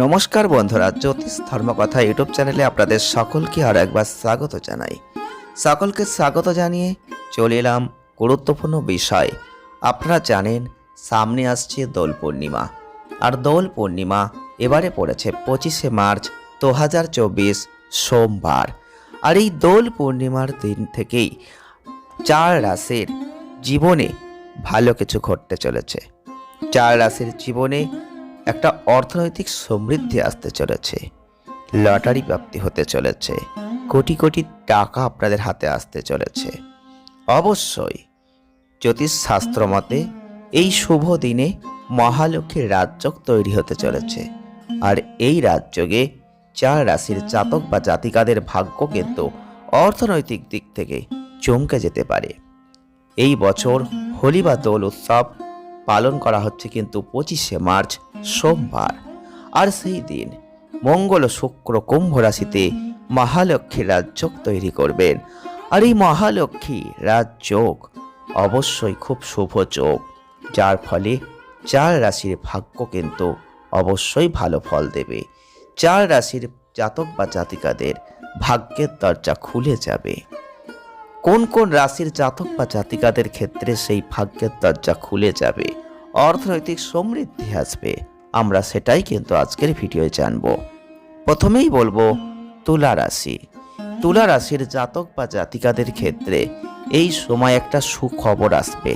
নমস্কার বন্ধুরা, জ্যোতিষ ধর্মকথা ইউটিউব চ্যানেলে আপনাদের সকলকে আর একবার স্বাগত জানাই। সকলকে স্বাগত জানিয়ে চলে এলাম গুরুত্বপূর্ণ বিষয়। আপনারা জানেন, সামনে আসছে দোল পূর্ণিমা। আর দোল পূর্ণিমা এবারে পড়েছে পঁচিশে মার্চ দু হাজার চব্বিশ সোমবার। আর এই দোল পূর্ণিমার দিন থেকেই চার রাশির জীবনে ভালো কিছু ঘটতে চলেছে। চার রাশির জীবনে একটা অর্থনৈতিক সমৃদ্ধি আসতে চলেছে। লটারি প্রাপ্তি হতে চলেছে। কোটি কোটি টাকা আপনাদের হাতে আসতে চলেছে। অবশ্যই, জ্যোতিষশাস্ত্র মতে, এই শুভ দিনে মহালক্ষ্মীর রাজযোগ তৈরি হতে চলেছে। আর এই রাজযোগে চার রাশির জাতক বা জাতিকাদের ভাগ্য কিন্তু অর্থনৈতিক দিক থেকে চমকে যেতে পারে। এই বছর হোলি বা দোল উৎসব পালন করা হচ্ছে কিন্তু পঁচিশে মার্চ সোমবার। আর সেই দিন মঙ্গল শুক্র কুম্ভ রাশিতে মহালক্ষ্মী রাজযোগ তৈরি করবেন। আর এই মহালক্ষ্মী রাজযোগ অবশ্যই খুব শুভ যোগ। যার ফলে চার রাশির ভাগ্য কিন্তু অবশ্যই ভালো ফল দেবে। চার রাশির জাতক বা জাতিকাদের ভাগ্যের দরজা খুলে যাবে। কোন কোন রাশির জাতক বা জাতিকাদের ক্ষেত্রে সেই ভাগ্যের দরজা খুলে যাবে? অর্থনৈতিক সমৃদ্ধি আসবে। আমরা সেটাই কিন্তু আজকের ভিডিওয়ে জানব। প্রথমেই বলব, তুলা রাশি। তুলা রাশির জাতক বা জাতিকাদের ক্ষেত্রে এই সময় একটা সুখবর আসবে।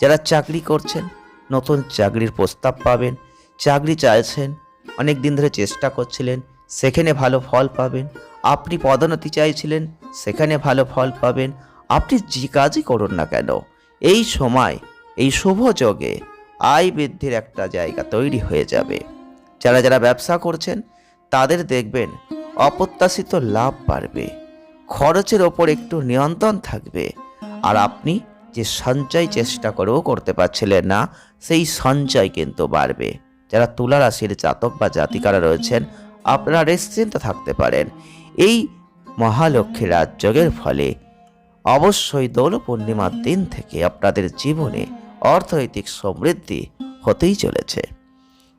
যারা চাকরি করছেন, নতুন চাকরির প্রস্তাব পাবেন, চাকরি চাইছেন অনেক দিন ধরে চেষ্টা করছিলেন, সেখানে ভালো ফল পাবেন, আপনি পদোন্নতি চাইছিলেন, সেখানে ভালো ফল পাবেন, আপনি যে কাজই করুন না কেন, এই সময়, এই শুভ যোগে আয় বৃদ্ধির একটা জায়গা তৈরি হয়ে যাবে। যারা যারা ব্যবসা করছেন, তাদের দেখবেন অপ্রত্যাশিত লাভ বাড়বে। খরচের ওপর একটু নিয়ন্ত্রণ থাকবে। আর আপনি যে সঞ্চয় চেষ্টা করেও করতে পারছিলেন না, সেই সঞ্চয় কিন্তু বাড়বে। যারা তুলা রাশির জাতক বা জাতিকারা রয়েছেন, আপনারা নিশ্চিন্ত থাকতে পারেন। এই মহালক্ষ্মী রাজযোগের ফলে অবশ্যই দোল পূর্ণিমার দিন থেকে আপনাদের জীবনে অর্থনৈতিক সমৃদ্ধি হতেই চলেছে।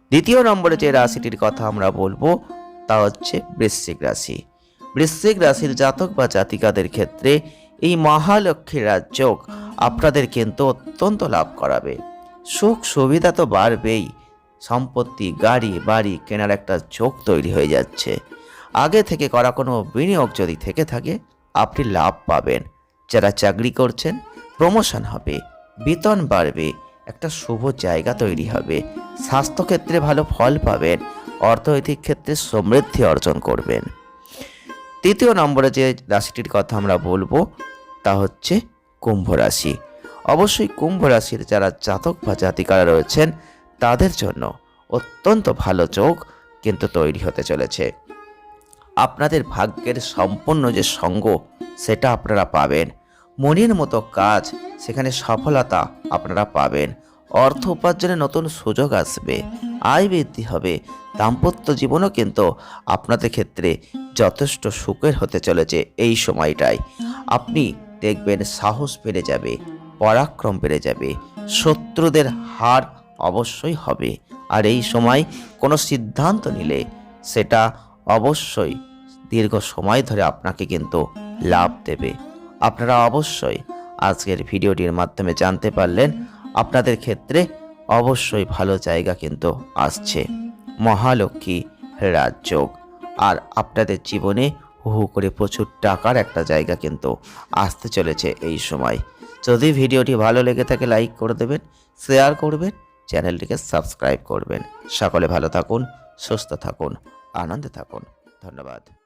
দ্বিতীয় নম্বরে যে রাশিটির কথা আমরা বলব, তা হচ্ছে বৃশ্চিক রাশি। বৃশ্চিক রাশির জাতক বা জাতিকাদের ক্ষেত্রে এই মহালক্ষ্মী রাজযোগ আপনাদের কিন্তু অত্যন্ত লাভ করাবে। সুখ সুবিধা তো বাড়বেই, সম্পত্তি, গাড়ি, বাড়ি কেনার একটা যোগ তৈরি হয়ে যাচ্ছে। আগে থেকে করা কোনো বিনিয়োগ যদি থেকে থাকে, আপনি লাভ পাবেন। যারা চাকরি করছেন, প্রমোশন হবে। বেতন বাড়বে, একটা শুভ জায়গা তৈরি হবে। স্বাস্থ্যক্ষেত্রে ভালো ফল পাবেন, অর্থনৈতিক ক্ষেত্রে সমৃদ্ধি অর্জন করবেন। তৃতীয় নম্বরে যে রাশিটির কথা আমরা বলব, তা হচ্ছে কুম্ভ রাশি। অবশ্যই কুম্ভ রাশির যারা জাতক বা জাতিকারা রয়েছেন, তাদের জন্য অত্যন্ত ভালো যোগ কিন্তু তৈরি হতে চলেছে। আপনাদের ভাগ্যের সম্পূর্ণ যে সঙ্গ, সেটা আপনারা পাবেন। মনের মতো কাজ, সেখানে সফলতা আপনারা পাবেন। অর্থ উপার্জনের নতুন সুযোগ আসবে। আয় বৃদ্ধি হবে। দাম্পত্য জীবনও কিন্তু আপনাদের ক্ষেত্রে যথেষ্ট সুখের হতে চলেছে এই সময়টায়। আপনি দেখবেন সাহস বেড়ে যাবে, পরাক্রম বেড়ে যাবে। শত্রুদের হার অবশ্যই হবে। আর এই সময় কোনো সিদ্ধান্ত নিলে সেটা অবশ্যই দীর্ঘ সময় ধরে আপনাকে কিন্তু লাভ দেবে। আপনারা অবশ্যই আজকের ভিডিওটির মাধ্যমে জানতে পারলেন আপনাদের ক্ষেত্রে অবশ্যই ভালো জায়গা কিন্তু আসছে। মহালক্ষ্মী রাজযোগ। আর আপনাদের জীবনে হু করে প্রচুর টাকার একটা জায়গা কিন্তু আসতে চলেছে এই সময়। যদি ভিডিওটি ভালো লেগে থাকে লাইক করে দেবেন, শেয়ার করবেন, চ্যানেলটিকে সাবস্ক্রাইব করবেন। সকলে ভালো থাকুন, সুস্থ থাকুন, আনন্দে থাকুন। ধন্যবাদ।